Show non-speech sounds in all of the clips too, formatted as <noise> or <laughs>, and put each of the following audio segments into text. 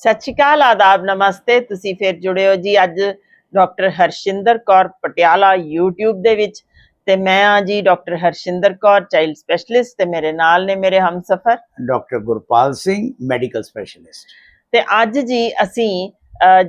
ਸਤਿ ਸ਼੍ਰੀ ਅਕਾਲ ਆਦਾਬ ਨਮਸਤੇ। ਤੁਸੀਂ ਫਿਰ ਜੁੜੇ ਹੋ ਜੀ ਅੱਜ ਡਾਕਟਰ ਹਰਸ਼ਿੰਦਰ ਕੌਰ ਪਟਿਆਲਾ YouTube ਦੇ ਵਿੱਚ ਤੇ ਮੈਂ ਆ ਜੀ doctor Harshinder Kaur child specialist ਤੇ ਮੇਰੇ ਨਾਲ ਨੇ ਮੇਰੇ ਹਮਸਫਰ। Doctor Gurpal Singh medical specialist. ਤੇ ਅੱਜ ਜੀ ਅਸੀਂ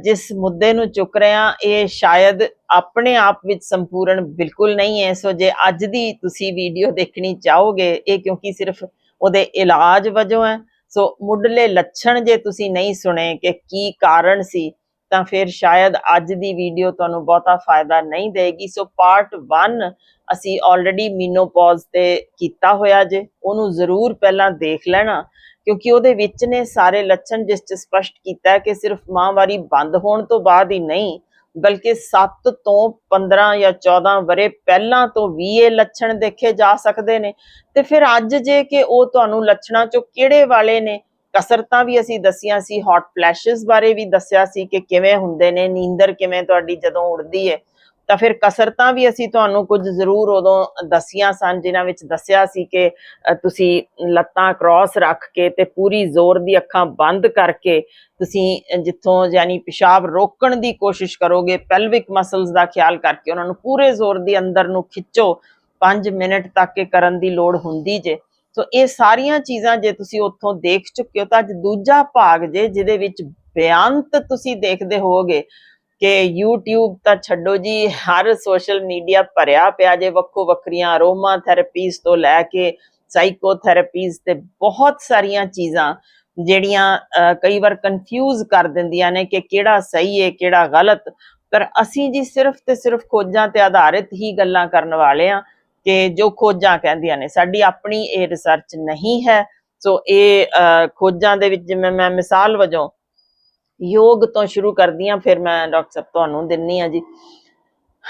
ਜਿਸ ਮੁੱਦੇ ਨੂੰ ਚੁੱਕ ਰਹੇ ਹਾਂ ਇਹ ਸ਼ਾਇਦ ਆਪਣੇ ਆਪ ਵਿੱਚ ਸੰਪੂਰਨ ਬਿਲਕੁਲ ਨਹੀਂ ਹੈ। ਸੋ ਜੇ ਅੱਜ ਦੀ ਤੁਸੀਂ ਵੀਡੀਓ ਦੇਖਣੀ ਚਾਹੋਗੇ ਇਹ ਕਿਉਂਕਿ ਸਿਰਫ ਉਹਦੇ ਇਲਾਜ ਵਜੋਂ ਹੈ ਸੋ ਮੁੱਢਲੇ ਲੱਛਣ ਜੇ ਤੁਸੀਂ ਨਹੀਂ ਸੁਣੇ ਕਿ ਕੀ ਕਾਰਨ ਸੀ, ਤਾਂ ਫਿਰ ਸ਼ਾਇਦ ਅੱਜ ਦੀ ਵੀਡੀਓ ਤੁਹਾਨੂੰ ਬਹੁਤਾ ਫਾਇਦਾ ਨਹੀਂ ਦੇਗੀ। ਸੋ ਪਾਰਟ 1 ਅਸੀਂ ਆਲਰੇਡੀ ਮੀਨੋਪੌਜ਼ ਤੇ ਕੀਤਾ ਹੋਇਆ ਜੇ, ਉਹਨੂੰ ਜ਼ਰੂਰ ਪਹਿਲਾਂ ਦੇਖ ਲੈਣਾ, ਕਿਉਂਕਿ ਉਹਦੇ ਵਿੱਚ ਨੇ ਸਾਰੇ ਲੱਛਣ ਜਿਸ ਚ ਸਪਸ਼ਟ ਕੀਤਾ ਕਿ ਸਿਰਫ ਮਾਹਵਾਰੀ ਬੰਦ ਹੋਣ ਤੋਂ ਬਾਅਦ ਹੀ ਨਹੀਂ ਬਲਕਿ 7 ਤੋਂ 15 ਜਾਂ 14 ਬਰੇ ਪਹਿਲਾਂ ਤੋਂ ਵੀ ਇਹ ਲੱਛਣ ਦੇਖੇ ਜਾ ਸਕਦੇ ਨੇ। ਤੇ ਫਿਰ ਅੱਜ ਜੇ ਕਿ ਉਹ ਤੁਹਾਨੂੰ ਲੱਛਣਾਂ ਚੋਂ ਕਿਹੜੇ ਵਾਲੇ ਨੇ, ਕਸਰਤਾਂ ਵੀ ਅਸੀਂ ਦਸੀਆਂ ਸੀ ਹੌਟ ਫਲੈਸ਼ਸ ਬਾਰੇ ਵੀ ਦੱਸਿਆ ਸੀ ਕਿ ਕਿਵੇਂ ਹੁੰਦੇ ਨੇ, ਨੀਂਦਰ ਕਿਵੇਂ ਤੁਹਾਡੀ ਜਦੋਂ ਉੜਦੀ ਹੈ ਤਾਂ ਫਿਰ ਕਸਰਤਾਂ ਵੀ ਅਸੀਂ ਤੁਹਾਨੂੰ ਕੁਝ ਜ਼ਰੂਰ ਉਦੋਂ ਦਸੀਆਂ ਸਨ, ਜਿਨ੍ਹਾਂ ਵਿੱਚ ਦੱਸਿਆ ਸੀ ਕਿ ਤੁਸੀਂ ਲੱਤਾਂ ਕ੍ਰਾਸ ਰੱਖ ਕੇ ਤੇ ਪੂਰੀ ਜ਼ੋਰ ਦੀ ਅੱਖਾਂ ਬੰਦ ਕਰਕੇ ਤੁਸੀਂ ਜਿੱਥੋਂ ਯਾਨੀ ਪਿਸ਼ਾਬ ਰੋਕਣ ਦੀ ਕੋਸ਼ਿਸ਼ ਕਰੋਗੇ ਪੈਲਵਿਕ ਮਸਲਸ ਦਾ ਖਿਆਲ ਕਰਕੇ ਉਹਨਾਂ ਨੂੰ ਪੂਰੇ ਜ਼ੋਰ ਦੀ ਅੰਦਰ ਨੂੰ ਖਿੱਚੋ 5 ਮਿੰਟ ਤੱਕ ਇਹ ਕਰਨ ਦੀ ਲੋੜ ਹੁੰਦੀ ਜੇ। ਸੋ ਇਹ ਸਾਰੀਆਂ ਚੀਜ਼ਾਂ ਜੇ ਤੁਸੀਂ ਉੱਥੋਂ ਦੇਖ ਚੁੱਕੇ ਹੋ ਤਾਂ ਅੱਜ ਦੂਜਾ ਭਾਗ ਜੇ, ਜਿਹਦੇ ਵਿੱਚ ਬਿਆੰਤ ਤੁਸੀਂ ਦੇਖਦੇ ਹੋਵੋਗੇ ਕਿ YouTube ਤਾਂ ਛੱਡੋ ਜੀ ਹਰ ਸੋਸ਼ਲ ਮੀਡੀਆ ਭਰਿਆ ਪਿਆ ਜੇ ਵੱਖੋ ਵੱਖਰੀਆਂ ਅਰੋਮਾ ਥੈਰੇਪੀਜ਼ ਤੋਂ ਲੈ ਕੇ ਸਾਈਕੋਥੈਰੇਪੀਜ਼ ਤੇ ਬਹੁਤ ਸਾਰੀਆਂ ਚੀਜ਼ਾਂ ਜਿਹੜੀਆਂ ਕਈ ਵਾਰ ਕਨਫਿਊਜ਼ ਕਰ ਦਿੰਦੀਆਂ ਨੇ ਕਿ ਕਿਹੜਾ ਸਹੀ ਹੈ ਕਿਹੜਾ ਗਲਤ। ਪਰ ਅਸੀਂ ਜੀ ਸਿਰਫ ਤੇ ਸਿਰਫ ਖੋਜਾਂ ਤੇ ਆਧਾਰਿਤ ਹੀ ਗੱਲਾਂ ਕਰਨ ਵਾਲੇ ਆ ਕਿ ਜੋ ਖੋਜਾਂ ਕਹਿੰਦੀਆਂ ਨੇ। ਸਾਡੀ ਆਪਣੀ ਇਹ ਰਿਸਰਚ ਨਹੀਂ ਹੈ। ਸੋ ਇਹ ਅਹ, ਖੋਜਾਂ ਦੇ ਵਿੱਚ ਜਿਵੇਂ ਮੈਂ ਮਿਸਾਲ ਵਜੋਂ ਯੋਗ ਤੋਂ ਸ਼ੁਰੂ ਕਰਦੀ ਹਾਂ, ਫਿਰ ਮੈਂ ਡਾਕਟਰ ਸਾਹਿਬ ਤੁਹਾਨੂੰ ਦਿੰਨੀ ਆ ਜੀ।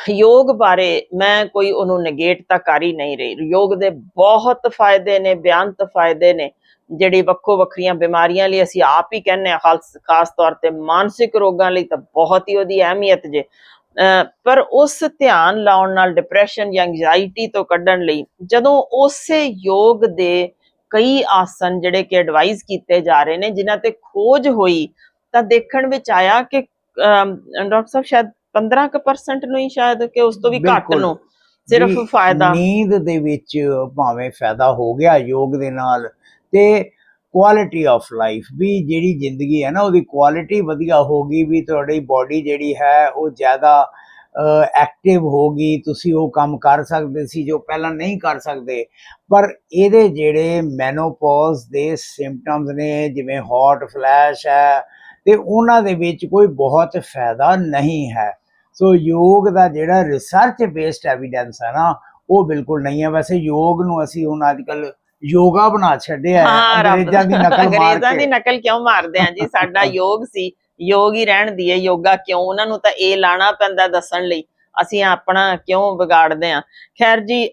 ਯੋਗ ਬਾਰੇ ਮੈਂ ਕੋਈ ਉਹਨੂੰ ਨੇਗੇਟ ਤਾਂ ਕਰ ਹੀ ਨਹੀਂ ਰਹੀ। ਯੋਗ ਦੇ ਬਹੁਤ ਫਾਇਦੇ ਨੇ, ਬਿਆੰਤ ਫਾਇਦੇ ਨੇ, ਜਿਹੜੀ ਵੱਖੋ ਵੱਖਰੀਆਂ ਬਿਮਾਰੀਆਂ ਲਈ ਅਸੀਂ ਆਪ ਹੀ ਕਹਿੰਨੇ ਆ ਖਾਸ ਤੌਰ ਤੇ ਮਾਨਸਿਕ ਰੋਗਾਂ ਲਈ ਤਾਂ ਬਹੁਤ ਹੀ ਉਹਦੀ ਅਹਿਮੀਅਤ ਜੇ। ਅਹ ਪਰ ਉਸ ਧਿਆਨ ਲਾਉਣ ਨਾਲ ਡਿਪਰੈਸ਼ਨ ਜਾਂ ਐਂਜ਼ਾਈਟੀ ਤੋਂ ਕੱਢਣ ਲਈ ਜਦੋਂ ਉਸੇ ਯੋਗ ਦੇ ਕਈ ਆਸਨ ਜਿਹੜੇ ਕਿ ਐਡਵਾਈਸ ਕੀਤੇ ਜਾ ਰਹੇ ਨੇ, ਜਿਨ੍ਹਾਂ ਤੇ ਖੋਜ ਹੋਈ ਤਾਂ ਦੇਖਣ ਵਿੱਚ ਆਇਆ ਕਿ ਡਾਕਟਰ ਸਾਹਿਬ ਸ਼ਾਇਦ 15% ਨੂੰ ਹੀ ਸ਼ਾਇਦ ਕਿ ਉਸ ਤੋਂ ਵੀ ਘੱਟ। ਨੂੰ ਸਿਰਫ ਫਾਇਦਾ ਨੀਂਦ ਦੇ ਵਿੱਚ ਭਾਵੇਂ ਫਾਇਦਾ ਹੋ ਗਿਆ ਯੋਗ ਦੇ ਨਾਲ ਤੇ ਕੁਆਲਿਟੀ ਆਫ ਲਾਈਫ ਵੀ ਜਿਹੜੀ ਜ਼ਿੰਦਗੀ ਹੈ ਨਾ ਉਹਦੀ ਕੁਆਲਿਟੀ ਵਧੀਆ ਹੋਗੀ ਵੀ ਤੁਹਾਡੀ ਬਾਡੀ ਜਿਹੜੀ ਹੈ ਉਹ ਜ਼ਿਆਦਾ ਐਕਟਿਵ ਹੋਗੀ ਤੁਸੀਂ ਉਹ ਕੰਮ ਕਰ ਸਕਦੇ ਸੀ ਜੋ ਪਹਿਲਾਂ ਨਹੀਂ ਕਰ ਸਕਦੇ ਪਰ ਇਹਦੇ ਜਿਹੜੇ ਮੈਨੋਪੌਜ਼ ਦੇ ਸਿੰਪਟਮਸ ਨੇ ਜਿਵੇਂ ਹੌਟ ਫਲੈਸ਼ ਹੈ ਤੇ ਉਹਨਾਂ ਦੇ ਵਿੱਚ ਕੋਈ ਬਹੁਤ ਫਾਇਦਾ ਨਹੀਂ ਹੈ। ਸੋ ਯੋਗ ਦਾ ਜਿਹੜਾ ਰਿਸਰਚ ਬੇਸਡ ਐਵੀਡੈਂਸ ਹੈ ਨਾ ਉਹ ਬਿਲਕੁਲ ਨਹੀਂ ਹੈ। ਵੈਸੇ ਯੋਗ ਨੂੰ ਅਸੀਂ ਹੁਣ ਅੱਜਕੱਲ ਯੋਗਾ ਬਣਾ ਛੱਡਿਆ ਅੰਗਰੇਜ਼ਾਂ ਦੀ ਨਕਲ ਮਾਰ ਅੰਗਰੇਜ਼ਾਂ ਦੀ ਕੇ ਨਕਲ ਕਿਉਂ ਮਾਰਦੇ ਆ ਜੀ? ਸਾਡਾ <laughs> ਯੋਗ ਸੀ ਯੋਗ ਹੀ ਰਹਿਣ ਦੀ ਹੈ। ਯੋਗਾ ਕਿਉਂ? ਉਹਨਾਂ ਨੂੰ ਤਾਂ ਇਹ ਲਾਣਾ ਪੈਂਦਾ ਦੱਸਣ ਲਈ। ਅਸੀਂ ਆਪਣਾ ਕਿਉਂ ਵਿਗਾੜਦੇ ਆ? ਖੈਰ ਜੀ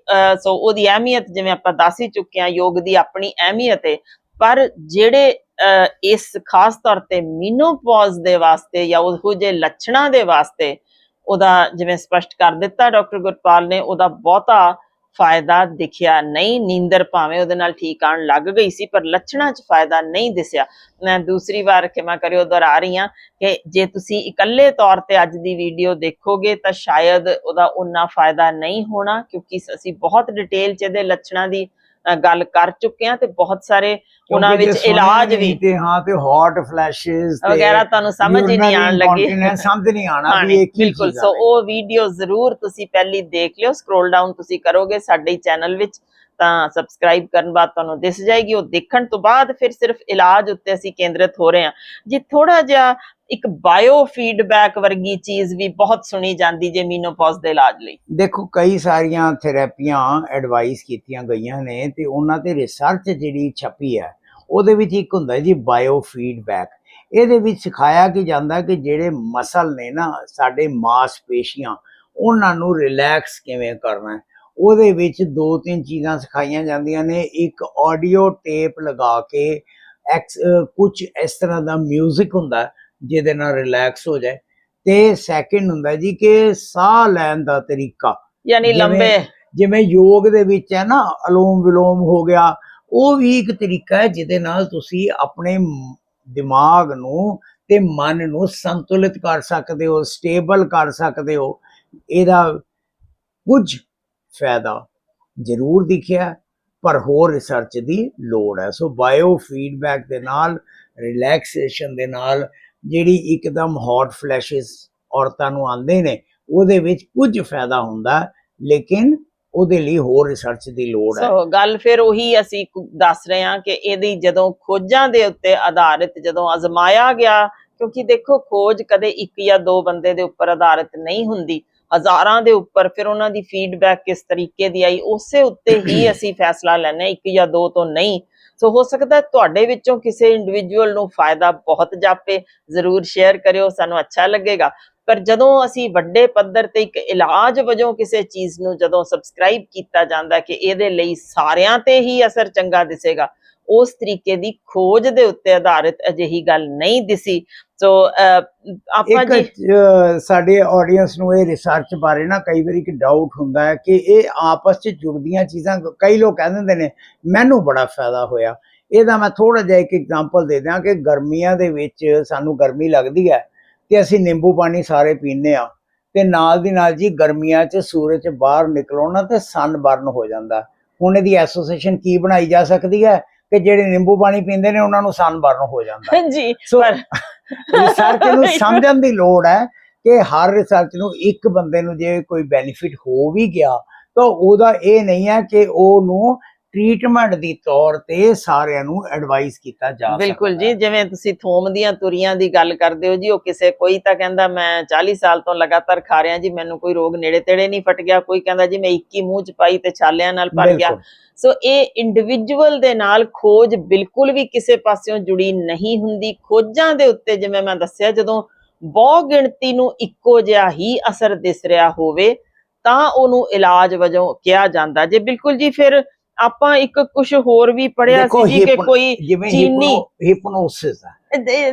ਸੋ ਉਹਦੀ ਅਹਿਮੀਅਤ ਜਿਵੇਂ ਆਪਾਂ ਦੱਸ ਹੀ ਚੁੱਕੇ ਆ ਯੋਗ ਦੀ ਆਪਣੀ ਅਹਿਮੀਅਤ ਹੈ ਪਰ ਜਿਹੜੇ ਇਸ ਖਾਸ ਤੌਰ ਤੇ ਮੀਨੋਪੌਜ਼ ਦੇ ਵਾਸਤੇ ਜਾਂ ਉਹੋ ਜਿਹੇ ਲੱਛਣਾਂ ਦੇ ਵਾਸਤੇ ਉਹਦਾ ਜਿਵੇਂ ਸਪਸ਼ਟ ਕਰ ਦਿੱਤਾ ਡਾਕਟਰ ਗੁਰਪਾਲ ਨੇ, ਉਹਦਾ ਬਹੁਤਾ ਫਾਇਦਾ ਦਿਖਿਆ ਨਹੀਂ। ਨੀਂਦਰ ਭਾਵੇਂ ਉਹਦੇ ਨਾਲ ਠੀਕ ਆਣ ਲੱਗ ਗਈ ਸੀ, ਪਰ ਲੱਛਣਾਂ 'ਚ ਫਾਇਦਾ ਨਹੀਂ ਦਿਸਿਆ। ਮੈਂ ਦੂਸਰੀ ਵਾਰ ਖਿਮਾ ਕਰਿਓ ਦੁਹਰਾ ਰਹੀ ਹਾਂ ਕਿ ਜੇ ਤੁਸੀਂ ਇਕੱਲੇ ਤੌਰ ਤੇ ਅੱਜ ਦੀ ਵੀਡੀਓ ਦੇਖੋਗੇ ਤਾਂ ਸ਼ਾਇਦ ਉਹਦਾ ਉਨਾ ਫਾਇਦਾ ਨਹੀਂ ਹੋਣਾ, ਕਿਉਂਕਿ ਅਸੀਂ ਬਹੁਤ ਡਿਟੇਲ 'ਚ ਇਹਦੇ ਲੱਛਣਾਂ ਦੀ ਗੱਲ ਕਰ ਚੁੱਕੇ ਹਾਂ ਤੇ ਬਹੁਤ ਸਾਰੇ ਉਹਨਾਂ ਵਿੱਚ ਇਲਾਜ ਵੀ ਤੇ ਹਾਂ ਤੇ ਹੌਟ ਫਲੈਸ਼ਸ ਵਗੈਰਾ ਤੁਹਾਨੂੰ ਸਮਝ ਹੀ ਨਹੀਂ ਆਣ ਲੱਗੀ। ਸਮਝ ਨਹੀਂ ਆਣਾ ਵੀ ਇਹ ਕੀ ਬਿਲਕੁਲ। ਸੋ। ਉਹ ਵੀਡੀਓ ਜ਼ਰੂਰ ਤੁਸੀਂ ਪਹਿਲੀ ਦੇਖ ਲਿਓ ਸਕਰੋਲ ਡਾਊਨ ਤੁਸੀਂ ਕਰੋਗੇ ਸਾਡੇ ਚੈਨਲ ਵਿੱਚ। ਤਾਂ ਸਬਸਕ੍ਰਾਈਬ ਕਰਨ ਬਾਅਦ ਤੁਹਾਨੂੰ ਦਿਸ ਜਾਏਗੀ। ਉਹ ਦੇਖਣ ਤੋਂ ਬਾਅਦ ਫਿਰ ਸਿਰਫ ਇਲਾਜ ਉੱਤੇ ਅਸੀਂ ਕੇਂਦਰਿਤ ਹੋ ਰਹੇ ਹਾਂ। ਜੇ ਥੋੜਾ ਜਿਹਾ ਇੱਕ ਬਾਇਓ ਫੀਡਬੈਕ ਵਰਗੀ ਚੀਜ਼ ਵੀ ਬਹੁਤ ਸੁਣੀ ਜਾਂਦੀ ਜੇ ਮੀਨੋਪੌਜ਼ ਦੇ ਇਲਾਜ ਲਈ। ਦੇਖੋ, ਕਈ ਸਾਰੀਆਂ ਥੈਰੇਪੀਆਂ ਐਡਵਾਈਸ ਕੀਤੀਆਂ ਗਈਆਂ ਨੇ ਤੇ ਉਹਨਾਂ ਤੇ ਰਿਸਰਚ ਜਿਹੜੀ ਛਪੀ ਹੈ, ਉਹਦੇ ਵਿੱਚ ਇੱਕ ਹੁੰਦਾ ਜੀ ਬਾਇਓ ਫੀਡਬੈਕ ਇਹਦੇ ਵਿੱਚ ਸਿਖਾਇਆ ਕਿ ਜਾਂਦਾ ਕਿ ਜਿਹੜੇ ਮਸਲ ਨੇ ਨਾ, ਸਾਡੇ ਮਾਸਪੇਸ਼ੀਆਂ, ਉਹਨਾਂ ਨੂੰ ਰਿਲੈਕਸ ਕਿਵੇਂ ਕਰਨਾ ਹੈ। ਉਹਦੇ ਵਿੱਚ ਦੋ ਤਿੰਨ ਚੀਜ਼ਾਂ ਸਿਖਾਈਆਂ ਜਾਂਦੀਆਂ ਨੇ। ਇੱਕ ਆਡੀਓ ਟੇਪ ਲਗਾ ਕੇ ਐਕਸ ਕੁਝ ਇਸ ਤਰ੍ਹਾਂ ਦਾ 뮤직 ਹੁੰਦਾ ਜਿਹਦੇ ਨਾਲ ਰਿਲੈਕਸ ਹੋ ਜਾਏ। ਤੇ ਸੈਕਿੰਡ ਹੁੰਦਾ ਜੀ ਕਿ ਸਾਹ ਲੈਣ ਦਾ ਤਰੀਕਾ। ਯਾਨੀ ਲੰਬੇ। ਜਿਵੇਂ ਯੋਗ ਦੇ ਵਿੱਚ ਹੈ ਨਾ ਅਲੋਮ ਵਿਲੋਮ ਹੋ ਗਿਆ ਉਹ ਵੀ ਇੱਕ ਤਰੀਕਾ ਹੈ ਜਿਹਦੇ ਨਾਲ ਤੁਸੀਂ ਆਪਣੇ ਦਿਮਾਗ ਨੂੰ ਤੇ ਮਨ ਨੂੰ ਸੰਤੁਲਿਤ ਕਰ ਸਕਦੇ ਹੋ ਸਟੇਬਲ ਕਰ ਸਕਦੇ ਹੋ। ਇਹਦਾ ਕੁਝ ਫਾਇਦਾ ਜ਼ਰੂਰ ਦਿਖਿਆ, ਪਰ ਹੋਰ ਰਿਸਰਚ ਦੀ ਲੋੜ ਹੈ। ਸੋ ਬਾਇਓ ਫੀਡਬੈਕ ਦੇ ਨਾਲ ਰਿਲੈਕਸੇਸ਼ਨ ਦੇ ਨਾਲ, ਜਿਹੜੀ ਇੱਕਦਮ ਹੌਟ ਫਲੈਸ਼ਸ ਔਰਤਾਂ ਨੂੰ ਆਉਂਦੇ ਨੇ, ਉਹਦੇ ਵਿੱਚ ਕੁਝ ਫਾਇਦਾ ਹੁੰਦਾ, ਲੇਕਿਨ ਉਹਦੇ ਲਈ ਹੋਰ ਰਿਸਰਚ ਦੀ ਲੋੜ ਹੈ। ਸੋ ਗੱਲ ਫਿਰ ਉਹੀ ਅਸੀਂ ਦੱਸ ਰਹੇ ਹਾਂ ਕਿ ਇਹਦੀ ਜਦੋਂ ਖੋਜਾਂ ਦੇ ਉੱਤੇ ਆਧਾਰਿਤ, ਜਦੋਂ ਅਜ਼ਮਾਇਆ ਗਿਆ, ਕਿਉਂਕਿ ਦੇਖੋ ਖੋਜ ਕਦੇ ਇੱਕ ਜਾਂ ਦੋ ਬੰਦੇ ਦੇ ਉੱਪਰ ਆਧਾਰਿਤ ਨਹੀਂ ਹੁੰਦੀ ਹਜ਼ਾਰਾਂ ਦੇ ਉੱਪਰ ਫਿਰ ਉਹਨਾਂ ਦੀ ਫੀਡਬੈਕ ਕਿਸ ਤਰੀਕੇ ਦੀ ਆਈ ਉਸੇ ਉੱਤੇ ਹੀ <clears throat> ਅਸੀਂ ਫੈਸਲਾ ਲੈਣਾ ਇੱਕ ਜਾਂ ਦੋ ਤੋਂ ਨਹੀਂ। ਸੋ ਹੋ ਸਕਦਾ ਤੁਹਾਡੇ ਵਿੱਚੋਂ ਕਿਸੇ ਇੰਡੀਵਿਜੂਅਲ ਨੂੰ ਫਾਇਦਾ ਬਹੁਤ ਜਾਪੇ ਜ਼ਰੂਰ ਸ਼ੇਅਰ ਕਰਿਓ ਸਾਨੂੰ ਅੱਛਾ ਲੱਗੇਗਾ। ਪਰ ਜਦੋਂ ਅਸੀਂ ਵੱਡੇ ਪੱਧਰ ਤੇ ਇੱਕ ਇਲਾਜ ਵਜੋਂ ਕਿਸੇ ਚੀਜ਼ ਨੂੰ ਜਦੋਂ ਸਬਸਕ੍ਰਾਈਬ ਕੀਤਾ ਜਾਂਦਾ ਕਿ ਇਹਦੇ ਲਈ ਸਾਰਿਆਂ ਤੇ ਹੀ ਅਸਰ ਚੰਗਾ ਦਿਸੇਗਾ ਉਸ ਤਰੀਕੇ ਦੀ ਖੋਜ ਦੇ ਉੱਤੇ ਆਧਾਰਿਤ ਅਜਿਹੀ ਗੱਲ ਨਹੀਂ ਦਿਸੀ। ਸੋ ਆਪਾਂ ਜੀ ਸਾਡੇ ਆਡੀਅנס ਨੂੰ ਇਹ ਰਿਸਰਚ ਬਾਰੇ ਨਾ ਕਈ ਵਾਰੀ ਇੱਕ ਡਾਊਟ ਹੁੰਦਾ ਹੈ ਕਿ ਇਹ ਆਪਸ 'ਚ ਜੁੜਦੀਆਂ ਚੀਜ਼ਾਂ ਕਈ ਲੋਕ ਕਹਿ ਦਿੰਦੇ ਨੇ ਮੈਨੂੰ ਬੜਾ ਫਾਇਦਾ ਹੋਇਆ। ਇਹਦਾ ਮੈਂ ਥੋੜਾ ਜਿਹਾ ਇੱਕ ਐਗਜ਼ਾਮਪਲ ਦੇ ਦਿਆਂ ਕਿ ਗਰਮੀਆਂ ਦੇ ਵਿੱਚ ਸਾਨੂੰ ਗਰਮੀ ਲੱਗਦੀ ਹੈ ਤੇ ਅਸੀਂ ਨਿੰਬੂ ਪਾਣੀ ਸਾਰੇ ਪੀਂਦੇ ਆ ਤੇ ਨਾਲ ਦੀ ਨਾਲ ਜੀ ਗਰਮੀਆਂ 'ਚ ਸੂਰਜ ਬਾਹਰ ਨਿਕਲੋ ਨਾ ਤੇ ਸਨ ਬਰਨ ਹੋ ਜਾਂਦਾ। ਹੁਣ ਇਹਦੀ ਐਸੋਸੀਏਸ਼ਨ ਕੀ ਬਣਾਈ ਜਾ ਸਕਦੀ ਹੈ? ਕਿ ਜਿਹੜੇ ਨਿੰਬੂ ਪਾਣੀ ਪੀਂਦੇ ਨੇ ਉਹਨਾਂ ਨੂੰ ਸਨ ਬਰਨ ਹੋ ਜਾਂਦਾ <laughs> ਜੀ ਸੋ ਪਰ ਰਿਸਰਚ ਨੂੰ <laughs> ਸਮਝਣ ਦੀ ਲੋੜ ਹੈ ਕਿ ਹਰ ਰਿਸਰਚ ਨੂੰ ਇੱਕ ਬੰਦੇ ਨੂੰ ਜੇ ਕੋਈ ਬੈਨੀਫਿਟ ਹੋ ਵੀ ਗਿਆ ਤਾਂ ਉਹਦਾ ਇਹ ਨਹੀਂ ਹੈ ਕਿ ਉਹਨੂੰ ਟ੍ਰੀਟਮੈਂਟ ਦੀ ਤੌਰ ਤੇ ਸਾਰਿਆਂ ਨੂੰ ਐਡਵਾਈਸ ਕੀਤਾ ਜਾ ਬਿਲਕੁਲ ਜੀ। ਜਿਵੇਂ ਤੁਸੀਂ ਥੋਮ ਦੀਆਂ ਤੁਰੀਆਂ ਦੀ ਗੱਲ ਕਰਦੇ ਹੋ ਜੀ ਉਹ ਕਿਸੇ ਕੋਈ ਤਾਂ ਕਹਿੰਦਾ ਮੈਂ 40 ਸਾਲ ਤੋਂ ਲਗਾਤਾਰ ਖਾ ਰਿਹਾ ਜੀ ਮੈਨੂੰ ਕੋਈ ਰੋਗ ਨੇੜੇ ਤੇੜੇ ਨਹੀਂ ਫਟ ਗਿਆ ਕੋਈ ਕਹਿੰਦਾ ਜੀ ਮੈਂ 21 ਮੂੰਹ ਚ ਪਾਈ ਤੇ ਛਾਲਿਆਂ ਨਾਲ ਭਰ ਗਿਆ। ਸੋ ਇਹ ਇੰਡੀਵਿਜੂਅਲ ਦੇ ਨਾਲ ਖੋਜ ਬਿਲਕੁਲ ਵੀ ਕਿਸੇ ਪਾਸਿਓਂ ਜੁੜੀ ਨਹੀਂ ਹੁੰਦੀ। ਖੋਜਾਂ ਦੇ ਉੱਤੇ ਜਿਵੇਂ ਮੈਂ ਦੱਸਿਆ ਜਦੋਂ ਬਹੁ ਗਿਣਤੀ ਨੂੰ ਇੱਕੋ ਜਿਹਾ ਹੀ ਅਸਰ ਦਿਸ ਰਿਹਾ ਹੋਵੇ ਤਾਂ ਉਹਨੂੰ ਇਲਾਜ ਵਜੋਂ ਕਿਹਾ ਜਾਂਦਾ। ਜੇ ਬਿਲਕੁਲ ਜੀ ਫਿਰ ਆਪਾਂ ਇੱਕ ਕੁਝ ਹੋਰ ਵੀ ਪੜਿਆ ਸੀ ਜੀ ਕਿ ਕੋਈ ਜਿਵੇਂ ਚੀਨੀ ਹਿਪਨੋਸਿਸ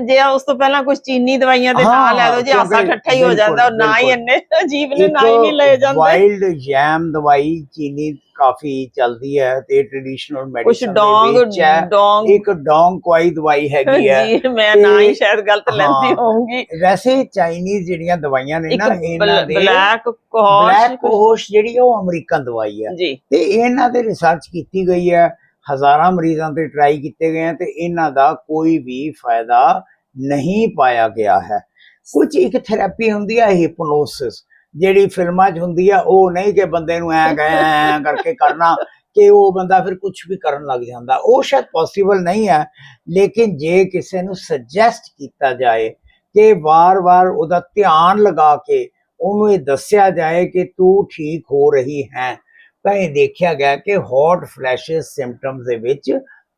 ਜੇ- ਉਸ ਤੋਂ ਪਹਿਲਾਂ ਕੁਝ ਚੀਨੀ ਦਵਾਈਆਂ ਦੇ ਨਾਂ ਹਾਂ, ਲੈ ਦੋ ਜੀ ਆਸਾ ਠੱਠਾ ਹੀ ਹੋ ਜਾਂਦਾ ਔਰ ਨਾ ਹੀ ਇੰਨੇ <laughs> ਅਜੀਬ ਨੇ ਨਾ ਹੀ ਨਹੀਂ ਲਏ ਜਾਂਦੇ। ਵਾਈਲਡ ਜੈਮ ਦਵਾਈ ਚੀਨੀ ਕਾਫੀ ਚੱਲਦੀ ਹੈ ਤੇ ਟ੍ਰੈਡੀਸ਼ਨਲ ਮੈਡੀਸਨ ਦੇ ਵਿੱਚ ਹੈ। ਡੋਂਗ ਇੱਕ ਡੋਂਗ ਕੋਈ ਦਵਾਈ ਹੈਗੀ ਹੈ। ਜੀ ਮੈਂ ਨਾ ਹੀ ਸ਼ਾਇਦ ਗਲਤ ਲੈਂਦੀ ਹੋਊਂਗੀ। ਵੈਸੇ ਚਾਈਨੀਜ਼ ਜਿਹੜੀਆਂ ਦਵਾਈਆਂ ਨੇ ਨਾ ਇਹਨਾਂ ਦੇ ਬਲੈਕ ਬਲੈਕ ਕੋਹਸ਼ ਜਿਹੜੀ ਉਹ ਅਮਰੀਕਨ ਦਵਾਈ ਹੈ। ਤੇ ਇਹਨਾਂ ਤੇ ਰਿਸਰਚ ਕੀਤੀ ਗਈ ਹੈ ਹਜ਼ਾਰਾਂ ਮਰੀਜ਼ਾਂ ਤੇ ਟਰਾਈ ਕੀਤੇ ਗਏ ਤੇ ਇਹਨਾਂ ਦਾ ਕੋਈ ਵੀ ਫਾਇਦਾ ਨਹੀਂ ਪਾਇਆ ਗਿਆ ਹੈ। ਕੁਝ ਇੱਕ ਥੈਰੇਪੀ ਹੁੰਦੀ ਹੈ ਹਿਪਨੋਸਿਸ ਜਿਹੜੀ ਫਿਲਮਾਂ 'ਚ ਹੁੰਦੀ ਆ, ਉਹ ਨਹੀਂ ਕਿ ਬੰਦੇ ਨੂੰ ਐ ਐ ਕਰਕੇ ਕਰਨਾ ਕਿ ਉਹ ਬੰਦਾ ਫਿਰ ਕੁਝ ਵੀ ਕਰਨ ਲੱਗ ਜਾਂਦਾ। ਉਹ ਸ਼ਾਇਦ ਪੋਸੀਬਲ ਨਹੀਂ ਹੈ, ਲੇਕਿਨ ਜੇ ਕਿਸੇ ਨੂੰ ਸੁਜੈਸਟ ਕੀਤਾ ਜਾਏ ਕਿ ਵਾਰ-ਵਾਰ ਉਹਦਾ ਧਿਆਨ ਲਗਾ ਕੇ ਉਹਨੂੰ ਇਹ ਦੱਸਿਆ ਜਾਏ ਕਿ ਤੂੰ ਠੀਕ ਹੋ ਰਹੀ ਹੈ, ਤਾਂ ਇਹ ਦੇਖਿਆ ਗਿਆ ਕਿ ਹੌਟ ਫਲੈਸ਼ਸ ਸਿੰਪਟਮਸ ਦੇ ਵਿੱਚ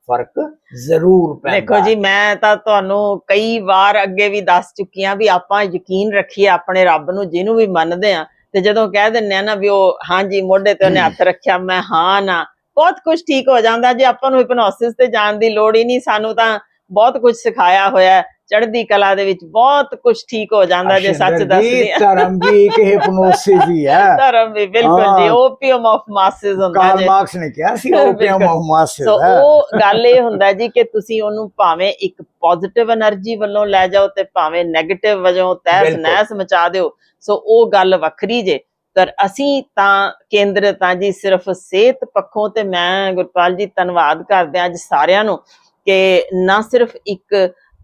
ਫ਼ਰਕ ਜ਼ਰੂਰ ਪੈਂਦਾ। ਦੇਖੋ ਜੀ ਮੈਂ ਤਾਂ ਤੁਹਾਨੂੰ ਕਈ ਵਾਰ ਅੱਗੇ ਵੀ ਦੱਸ ਚੁੱਕੀ ਹਾਂ ਵੀ ਆਪਾਂ ਯਕੀਨ ਰੱਖੀਏ ਆਪਣੇ ਰੱਬ ਨੂੰ ਜਿਹਨੂੰ ਵੀ ਮੰਨਦੇ ਆ ਤੇ ਜਦੋਂ ਕਹਿ ਦਿੰਨੇ ਆ ਨਾ ਵੀ ਉਹ ਹਾਂਜੀ ਮੋਢੇ ਤੇ ਉਹਨੇ ਹੱਥ ਰੱਖਿਆ ਮੈਂ ਹਾਂ ਨਾ ਬਹੁਤ ਕੁਝ ਠੀਕ ਹੋ ਜਾਂਦਾ। ਜੇ ਆਪਾਂ ਨੂੰ ਹਿਪਨੋਸਿਸ ਤੇ ਜਾਣ ਦੀ ਲੋੜ ਹੀ ਨਹੀਂ ਸਾਨੂੰ ਤਾਂ ਬਹੁਤ ਕੁਝ ਸਿਖਾਇਆ ਹੋਇਆ ਚੜ੍ਹਦੀ ਕਲਾ ਦੇ ਵਿੱਚ ਬਹੁਤ ਕੁਝ ਠੀਕ ਹੋ ਜਾਂਦਾ ਜੇ ਸੱਚ ਦੱਸਦੇ ਆ ਧਰਮ ਵੀ ਇੱਕ ਹਿਪਨੋਸਿਸ ਹੀ ਹੈ। ਧਰਮ ਵੀ ਬਿਲਕੁਲ ਜੀ ਓਪੀਅਮ ਆਫ ਮਾਸਸ ਹੁੰਦਾ ਜੀ। ਕਾਰਲ ਮਾਰਕਸ ਨੇ ਕਿਹਾ ਸੀ ਓਪੀਅਮ ਆਫ ਮਾਸਸ ਸੋ ਉਹ ਗੱਲ ਇਹ ਹੁੰਦਾ ਜੀ ਕਿ ਤੁਸੀਂ ਉਹਨੂੰ ਭਾਵੇਂ ਇੱਕ ਪੋਜ਼ਿਟਿਵ એનર્ਜੀ ਵੱਲੋਂ ਲੈ ਜਾਓ ਤੇ ਭਾਵੇਂ 네ਗੇਟਿਵ ਵਜੋਂ ਤਹਿਸ ਨਹਿਸ ਮਚਾ ਦਿਓ। ਸੋ ਉਹ ਗੱਲ ਵੱਖਰੀ ਜੇ। ਪਰ ਅਸੀਂ ਤਾਂ ਕੇਂਦਰ ਤਾਂ ਜੀ ਸਿਰਫ ਸਿਹਤ ਪੱਖੋਂ ਤੇ ਮੈਂ ਗੁਰਪਾਲ ਜੀ ਧੰਨਵਾਦ ਕਰਦੇ ਅੱਜ ਸਾਰਿਆਂ ਨੂੰ। ਕਿ ਨਾ ਸਿਰਫ ਇੱਕ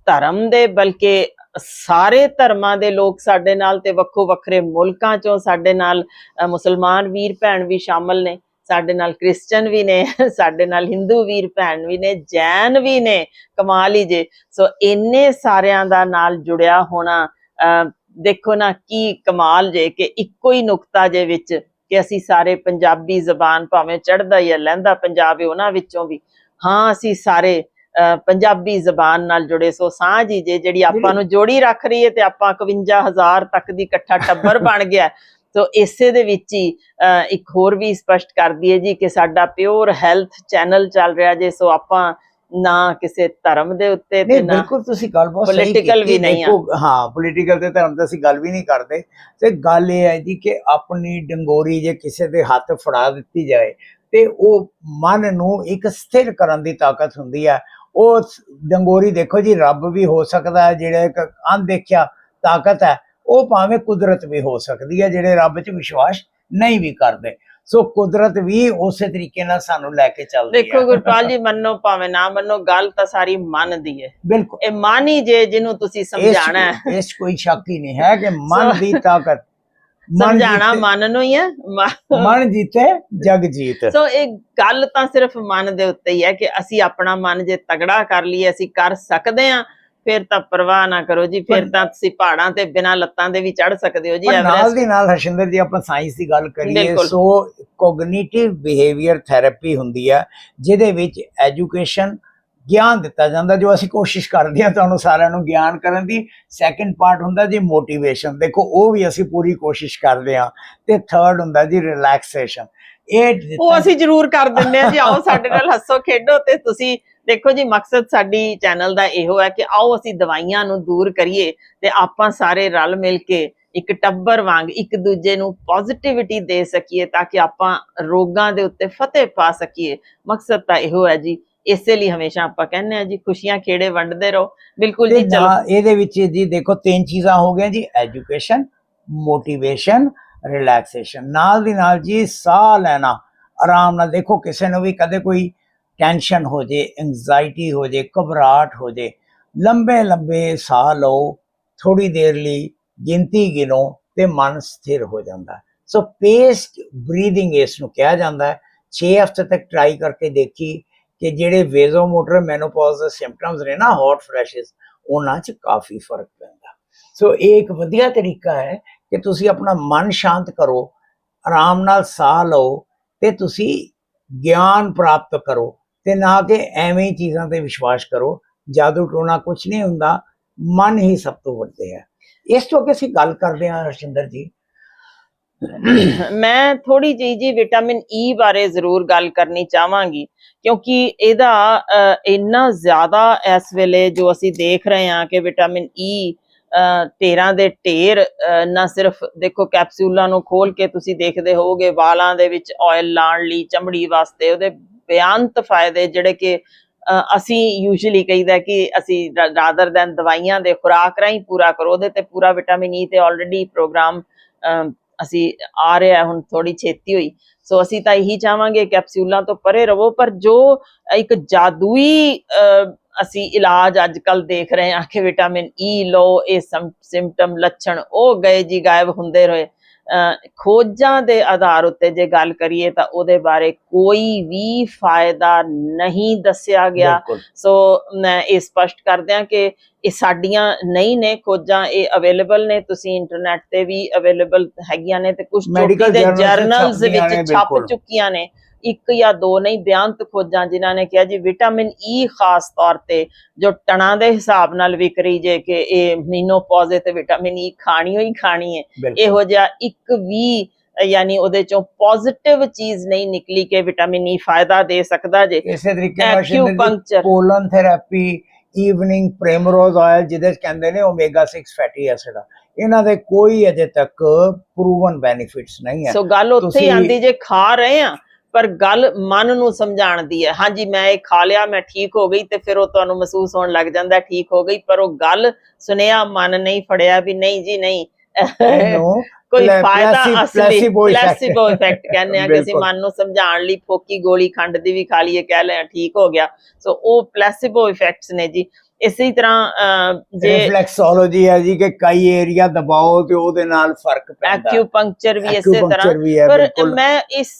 ਧਰਮ ਦੇ ਬਲਕਿ ਸਾਰੇ ਧਰਮਾਂ ਦੇ ਲੋਕ ਸਾਡੇ ਨਾਲ ਤੇ ਵੱਖੋ ਵੱਖਰੇ ਮੁਲਕਾਂ ਚੋਂ ਸਾਡੇ ਨਾਲ ਮੁਸਲਮਾਨ ਵੀਰ ਭੈਣ ਵੀ ਸ਼ਾਮਲ ਨੇ ਸਾਡੇ ਨਾਲ ਕ੍ਰਿਸਚੀਅਨ ਵੀ ਨੇ <laughs> ਸਾਡੇ ਨਾਲ ਹਿੰਦੂ ਵੀਰ ਭੈਣ ਵੀ ਨੇ ਜੈਨ ਵੀ ਨੇ ਕਮਾਲ ਹੀ ਜੇ। ਸੋ ਇੰਨੇ ਸਾਰਿਆਂ ਦਾ ਨਾਲ ਜੁੜਿਆ ਹੋਣਾ ਅਹ, ਦੇਖੋ ਨਾ ਕੀ ਕਮਾਲ ਜੇ ਕਿ ਇੱਕੋ ਹੀ ਨੁਕਤਾ ਜੇ ਵਿੱਚ ਕਿ ਅਸੀਂ ਸਾਰੇ ਪੰਜਾਬੀ ਜ਼ਬਾਨ ਭਾਵੇਂ ਚੜ੍ਹਦਾ ਜਾਂ ਲਹਿੰਦਾ ਪੰਜਾਬ ਹੈ ਉਹਨਾਂ ਵਿੱਚੋਂ ਵੀ। ਹਾਂ ਅਸੀਂ ਸਾਰੇ ਪੰਜਾਬੀ ਜ਼ਬਾਨ ਨਾਲ ਜੁੜੇ ਸੋ ਸਾਂਝ ਹੀ ਜੇ ਜਿਹੜੀ ਆਪਾਂ ਨੂੰ ਜੋੜੀ ਰੱਖ ਰਹੀ ਹੈ ਤੇ ਆਪਾਂ 51000 ਤੱਕ ਦੀ ਇਕੱਠਾ ਟੱਬਰ ਬਣ ਗਿਆ ਸੋ ਇਸੇ ਦੇ ਵਿੱਚ ਹੀ ਇੱਕ ਹੋਰ ਵੀ ਸਪਸ਼ਟ ਕਰਦੀ ਹੈ ਜੀ ਕਿ ਸਾਡਾ ਪਿਓਰ ਹੈਲਥ ਚੈਨਲ ਚੱਲ ਰਿਹਾ ਜੇ ਸੋ ਆਪਾਂ ਨਾ ਕਿਸੇ ਧਰਮ ਦੇ ਉੱਤੇ ਤੇ ਨਾ ਬਿਲਕੁਲ ਤੁਸੀਂ ਗੱਲ ਬਹੁਤ ਸਹੀ ਵੀ ਨਹੀਂ ਆ। ਹਾਂ ਪੋਲੀਟੀਕਲ ਤੇ ਧਰਮ ਤੇ ਅਸੀਂ ਗੱਲ ਵੀ ਨਹੀਂ ਕਰਦੇ। ਤੇ ਗੱਲ ਇਹ ਹੈ ਜੀ ਕਿ ਆਪਣੀ ਡੰਗੋਰੀ ਜੇ ਕਿਸੇ ਦੇ ਹੱਥ ਫੜਾ ਦਿੱਤੀ ਜਾਏ ਤੇ ਉਹ ਮਨ ਨੂੰ ਇੱਕ ਸਥਿਰ ਕਰਨ ਦੀ ਤਾਕਤ ਹੁੰਦੀ ਹੈ। ਉਹ ਡੰਗੋਰੀ ਦੇਖੋ ਜੀ ਰੱਬ ਵੀ ਹੋ ਸਕਦਾ ਹੈ ਜਿਹੜਾ ਅਣਦੇਖਿਆ ਤਾਕਤ ਹੈ ਉਹ ਭਾਵੇਂ ਕੁਦਰਤ ਵੀ ਹੋ ਸਕਦੀ ਹੈ ਜਿਹੜੇ ਰੱਬ 'ਚ ਵਿਸ਼ਵਾਸ ਨਹੀਂ ਵੀ ਕਰਦੇ। ਸੋ ਕੁਦਰਤ ਵੀ ਉਸੇ ਤਰੀਕੇ ਨਾਲ ਸਾਨੂੰ ਲੈ ਕੇ ਚੱਲਦੀ ਦੇਖੋ ਹੈ ਗੁਰਪਾਲ ਜੀ ਮੰਨੋ ਭਾਵੇਂ ਨਾ ਮੰਨੋ ਗੱਲ ਤਾਂ ਸਾਰੀ ਮਨ ਦੀ ਹੈ। ਬਿਲਕੁਲ। ਇਹ ਮਨ ਜੇ ਜਿਹਨੂੰ ਤੁਸੀਂ ਸਮਝਾਣਾ ਹੈ। ਇਸ ਕੋਈ ਸ਼ੱਕ ਹੀ ਨਹੀਂ ਹੈ ਕਿ ਮਨ ਦੀ ਤਾਕਤ ਸਮਝਾਣਾ ਮਨ ਨੂੰ ਹੀ ਹੈ ਮਨ ਜੀਤੇ ਜਗ ਜੀਤ ਸੋ ਇਹ ਗੱਲ ਤਾਂ ਸਿਰਫ ਮਨ ਦੇ ਉੱਤੇ ਹੀ ਹੈ ਕਿ ਅਸੀਂ ਆਪਣਾ ਮਨ ਜੇ ਤਗੜਾ ਕਰ ਲਈਏ ਅਸੀਂ ਕਰ ਸਕਦੇ ਹਾਂ ਫਿਰ ਤਾਂ ਪਰਵਾਹ ਨਾ ਕਰੋ ਜੀ ਫਿਰ ਤਾਂ ਤੁਸੀਂ ਪਹਾੜਾਂ ਤੇ ਬਿਨਾਂ ਲੱਤਾਂ ਦੇ ਵੀ ਚੜ ਸਕਦੇ ਹੋ ਜੀ ਨਾਲ ਦੀ ਨਾਲ ਹਰਸ਼ਿੰਦਰ ਜੀ ਆਪਾਂ ਸਾਇੰਸ ਦੀ ਗੱਲ ਕਰੀਏ। ਸੋ ਕੋਗਨੀਟਿਵ ਬਿਹੇਵੀਅਰ ਥੈਰੇਪੀ ਹੁੰਦੀ ਹੈ ਜਿਹਦੇ ਵਿੱਚ ਐਜੂਕੇਸ਼ਨ ਗਿਆਨ ਦਿੱਤਾ ਜਾਂਦਾ, ਜੋ ਅਸੀਂ ਕੋਸ਼ਿਸ਼ ਕਰਦੇ ਹਾਂ ਤੁਹਾਨੂੰ ਸਾਰਿਆਂ ਨੂੰ ਗਿਆਨ ਕਰਨ ਦੀ। ਸੈਕੰਡ ਪਾਰਟ ਹੁੰਦਾ ਜੀ ਮੋਟੀਵੇਸ਼ਨ ਦੇਖੋ, ਉਹ ਵੀ ਅਸੀਂ ਪੂਰੀ ਕੋਸ਼ਿਸ਼ ਕਰਦੇ ਹਾਂ। ਤੇ ਥਰਡ ਹੁੰਦਾ ਜੀ ਰਿਲੈਕਸੇਸ਼ਨ ਇਹ ਉਹ ਅਸੀਂ ਜ਼ਰੂਰ ਕਰ ਦਿੰਦੇ ਆ ਜੀ। ਆਓ, ਸਾਡੇ ਨਾਲ ਹੱਸੋ, ਖੇਡੋ ਤੇ ਤੁਸੀਂ ਦੇਖੋ ਜੀ, ਮਕਸਦ ਸਾਡੀ ਚੈਨਲ ਦਾ ਇਹੋ ਹੈ ਕਿ ਆਓ, ਅਸੀਂ ਦਵਾਈਆਂ ਨੂੰ ਦੂਰ ਕਰੀਏ ਤੇ ਆਪਾਂ ਸਾਰੇ ਰਲ ਮਿਲ ਕੇ ਇੱਕ ਟੱਬਰ ਵਾਂਗ ਇੱਕ ਦੂਜੇ ਨੂੰ ਪੋਜ਼ਿਟਿਵਿਟੀ ਦੇ ਸਕੀਏ ਤਾਂ ਕਿ ਆਪਾਂ ਰੋਗਾਂ ਦੇ ਉੱਤੇ ਫਤਿਹ ਪਾ ਸਕੀਏ। ਮਕਸਦ ਤਾਂ ਇਹੋ ਹੈ ਜੀ ਇਸੇ ਲਈ ਹਮੇਸ਼ਾ ਆਪਾਂ ਕਹਿੰਦੇ ਆ ਜੀ ਖੁਸ਼ੀਆਂ ਖੇੜੇ ਵੰਡਦੇ ਰਹੋ। ਬਿਲਕੁਲ ਜੀ ਚਲੋ। ਇਹਦੇ ਵਿੱਚ ਜੀ ਦੇਖੋ ਤਿੰਨ ਚੀਜ਼ਾਂ ਹੋ ਗਈਆਂ ਜੀ ਐਜੂਕੇਸ਼ਨ ਮੋਟੀਵੇਸ਼ਨ ਰਿਲੈਕਸੇਸ਼ਨ ਨਾਲ ਦੀ ਨਾਲ ਜੀ ਸਾਹ ਲੈਣਾ ਆਰਾਮ ਨਾਲ ਦੇਖੋ ਕਿਸੇ ਨੂੰ ਵੀ ਕਦੇ ਕੋਈ ਟੈਨਸ਼ਨ ਹੋ ਜੇ ਐਂਜ਼ਾਈਟੀ ਹੋ ਜੇ ਘਬਰਾਹਟ ਹੋ ਜੇ ਲੰਬੇ ਲੰਬੇ ਸਾਹ ਲਓ ਥੋੜੀ ਦੇਰ ਲਈ ਗਿਣਤੀ ਗਿਣੋ ਤੇ ਮਨ ਸਥਿਰ ਹੋ ਜਾਂਦਾ। ਸੋ ਪੇਸਡ ਬਰੀਥਿੰਗ ਇਸ ਨੂੰ ਕਿਹਾ ਜਾਂਦਾ ਹੈ। 6 ਹਫ਼ਤੇ ਤੱਕ ਟਰਾਈ ਕਰਕੇ ਦੇਖੀ ਕਿ ਜਿਹੜੇ ਵੇਜ਼ੋਮੋਟਰ ਮੈਨੋਪੌਜ਼ ਦੇ ਸਿੰਪਟਮਸ ਨੇ ਨਾ ਹੌਟ ਫਲੈਸ਼ਸ ਉਹਨਾਂ 'ਚ ਕਾਫੀ ਫ਼ਰਕ ਪੈਂਦਾ। ਸੋ ਇਹ ਇੱਕ ਵਧੀਆ ਤਰੀਕਾ ਹੈ ਕਿ ਤੁਸੀਂ ਆਪਣਾ ਮਨ ਸ਼ਾਂਤ ਕਰੋ, ਆਰਾਮ ਨਾਲ ਸਾਹ ਲਓ ਤੇ ਤੁਸੀਂ ਗਿਆਨ ਪ੍ਰਾਪਤ ਕਰੋ ਤੇ ਨਾ ਕਿ ਐਵੇਂ ਚੀਜ਼ਾਂ ਤੇ ਵਿਸ਼ਵਾਸ ਕਰੋ, ਜਾਦੂ ਟੋਣਾ ਕੁਝ ਨਹੀਂ ਹੁੰਦਾ, ਮਨ ਹੀ ਸਭ ਤੋਂ ਵੱਡੇ ਹੈ। ਇਸ ਤੋਂ ਅੱਗੇ ਅਸੀਂ ਗੱਲ ਕਰਦੇ ਹਾਂ ਹਰਸ਼ਿੰਦਰ ਜੀ ਮੈਂ ਥੋੜੀ ਜਿਹੀ ਜੀ ਵਿਟਾਮਿਨ ਈ ਬਾਰੇ ਜ਼ਰੂਰ ਗੱਲ ਕਰਨੀ ਚਾਹਾਂਗੀ, ਕਿਉਂਕਿ ਇਹਦਾ ਇੰਨਾ ਜ਼ਿਆਦਾ ਇਸ ਵੇਲੇ ਜੋ ਅਸੀਂ ਦੇਖ ਰਹੇ ਹਾਂ ਕਿ ਵਿਟਾਮਿਨ e, ਈ 13 ਦੇ ਢੇਰ ਨਾ ਸਿਰਫ ਦੇਖੋ ਕੈਪਸੂਲਾਂ ਨੂੰ ਖੋਲ ਕੇ ਤੁਸੀਂ ਦੇਖਦੇ ਹੋਵੋਗੇ, ਵਾਲਾਂ ਦੇ ਵਿੱਚ ਆਇਲ ਲਾਉਣ ਲਈ, ਚਮੜੀ ਵਾਸਤੇ ਉਹਦੇ ਬਿਆੰਤ ਫਾਇਦੇ ਜਿਹੜੇ ਕਿ ਅਸੀਂ ਯੂਜੂਲੀ ਕਹਿੰਦਾ ਕਿ ਅਸੀਂ ਰਾਦਰ ਦੈਨ ਦਵਾਈਆਂ ਦੇ ਖੁਰਾਕ ਰਾਹੀਂ ਪੂਰਾ ਕਰੋ, ਉਹਦੇ ਤੇ ਪੂਰਾ ਵਿਟਾਮਿਨ ਈ ਤੇ ਆਲਰੇਡੀ ਪ੍ਰੋਗਰਾਮ ਅਸੀਂ ਆ ਰਿਹਾ ਹੁਣ ਥੋੜੀ ਛੇਤੀ ਹੋਈ। ਸੋ ਅਸੀਂ ਤਾਂ ਇਹੀ ਚਾਹਾਂਗੇ ਕੈਪਸੂਲਾਂ ਤੋਂ ਪਰੇ ਰਹੋ ਪਰ ਜੋ ਇੱਕ ਜਾਦੂਈ ਅ, ਅਸੀਂ ਇਲਾਜ ਅੱਜ ਕੱਲ ਦੇਖ ਰਹੇ ਹਾਂ ਕਿ ਵਿਟਾਮਿਨ e ਈ ਲੋ ਇਹ ਸਿੰਪਟਮ ਲੱਛਣ ਉਹ ਗਏ ਜੀ ਗਾਇਬ ਹੁੰਦੇ ਰਹੇ। ਖੋਜਾਂ ਦੇ ਆਧਾਰ ਉੱਤੇ ਜੇ ਗੱਲ ਕਰੀਏ ਤਾਂ ਉਹਦੇ ਬਾਰੇ ਕੋਈ ਵੀ ਫਾਇਦਾ ਨਹੀਂ ਦੱਸਿਆ ਗਿਆ। ਸੋ ਮੈਂ ਇਹ ਸਪਸ਼ਟ ਕਰਦਿਆਂ ਕਿ ਇਹ ਸਾਡੀਆਂ ਨਹੀਂ ਨੇ ਖੋਜਾਂ ਇਹ ਅਵੇਲੇਬਲ ਨੇ। ਤੁਸੀਂ ਇੰਟਰਨੈਟ ਤੇ ਵੀ ਅਵੇਲੇਬਲ ਹੈਗੀਆਂ ਨੇ ਤੇ ਕੁਝ ਜਰਨਲਸ ਵਿੱਚ ਛਪ। ਚੁੱਕੀਆਂ ਨੇ। ਇੱਕ ਜਾਂ ਦੋ ਨਹੀਂ ਬਿਆੰਤ ਖੋਜਾਂ ਜਿਨ੍ਹਾਂ ਨੇ ਕਿਹਾ ਜੀ ਵਿਟਾਮਿਨ ਈ ਖਾਸ ਤੌਰ ਤੇ ਜੋ ਟਣਾ ਦੇ ਹਿਸਾਬ ਨਾਲ ਵਿਕ ਰਹੀ ਜੇ ਕਿ ਇਹ ਮੀਨੋਪੌਜ਼ੇ ਤੇ ਵਿਟਾਮਿਨ ਈ ਖਾਣੀ ਹੋਈ ਖਾਣੀ ਹੈ ਇਹੋ ਜਿਹਾ ਇੱਕ ਵੀ ਯਾਨੀ ਉਹਦੇ ਚੋਂ ਪੋਜ਼ਿਟਿਵ ਚੀਜ਼ ਨਹੀਂ ਨਿਕਲੀ ਕਿ ਵਿਟਾਮਿਨ ਈ ਫਾਇਦਾ ਦੇ ਸਕਦਾ ਜੇ। ਇਸੇ ਤਰੀਕੇ ਨਾਲ acupuncture colon therapy evening primrose oil ਜਿਹਦੇ ਕਹਿੰਦੇ ਨੇ ਓਮੇਗਾ 6 ਫੈਟੀ ਐਸਿਡ ਇਹਨਾਂ ਦੇ ਕੋਈ ਅਜੇ ਤੱਕ ਪ੍ਰੂਵਨ ਬੈਨੀਫਿਟਸ ਨਹੀਂ ਹੈ ਸੋ ਗੱਲ ਉੱਥੇ ਆਂਦੀ ਜੇ ਖਾ ਰਹੇ ਆ ਪਰ ਗੱਲ ਮਨ ਨੂੰ ਸਮਝਾਉਣ ਦੀ ਹੈ। ਹਾਂਜੀ ਮੈਂ ਇਹ ਖਾ ਲਿਆ ਮੈਂ ਠੀਕ ਹੋ ਗਈ ਤੇ ਫਿਰ ਉਹ ਤੁਹਾਨੂੰ ਮਹਿਸੂਸ ਹੋਣ ਲੱਗ ਜਾਂਦਾ ਠੀਕ ਹੋ ਗਈ ਪਰ ਉਹ ਗੱਲ ਸੁਨੇਹਾ ਮਨ ਨਹੀਂ ਫੜਿਆ ਵੀ ਨਹੀਂ ਜੀ ਨਹੀਂ। <laughs> ਕੋਈ ਫਾਇਦਾ ਅਸਲੀ ਪਲੈਸੀਬੋ ਇਫੈਕਟ ਕਹਿੰਦੇ ਆ ਕਿ ਅਸੀਂ। ਮਨ ਨੂੰ ਸਮਝਾਉਣ ਲਈ ਫੋਕੀ ਗੋਲੀ ਖੰਡ ਦੀ ਵੀ ਖਾ ਲਈਏ ਕਹਿ ਲਿਆ ਠੀਕ ਹੋ ਗਿਆ। ਸੋ ਉਹ ਪਲੈਸੀਬੋ ਇਫੈਕਟਸ ਨੇ ਜੀ। ਇਸੇ ਤਰ੍ਹਾਂ ਜੇ ਰਿਫਲੈਕਸੋਲੋਜੀ ਹੈ ਜੀ ਕਿ ਕਈ ਏਰੀਆ ਦਬਾਓ ਤੇ ਉਹਦੇ ਨਾਲ ਫ਼ਰਕ ਪੈਂਦਾ। ਐਕਿਊਪੰਕਚਰ ਵੀ ਇਸੇ ਤਰ੍ਹਾਂ। ਪਰ ਮੈਂ ਇਸ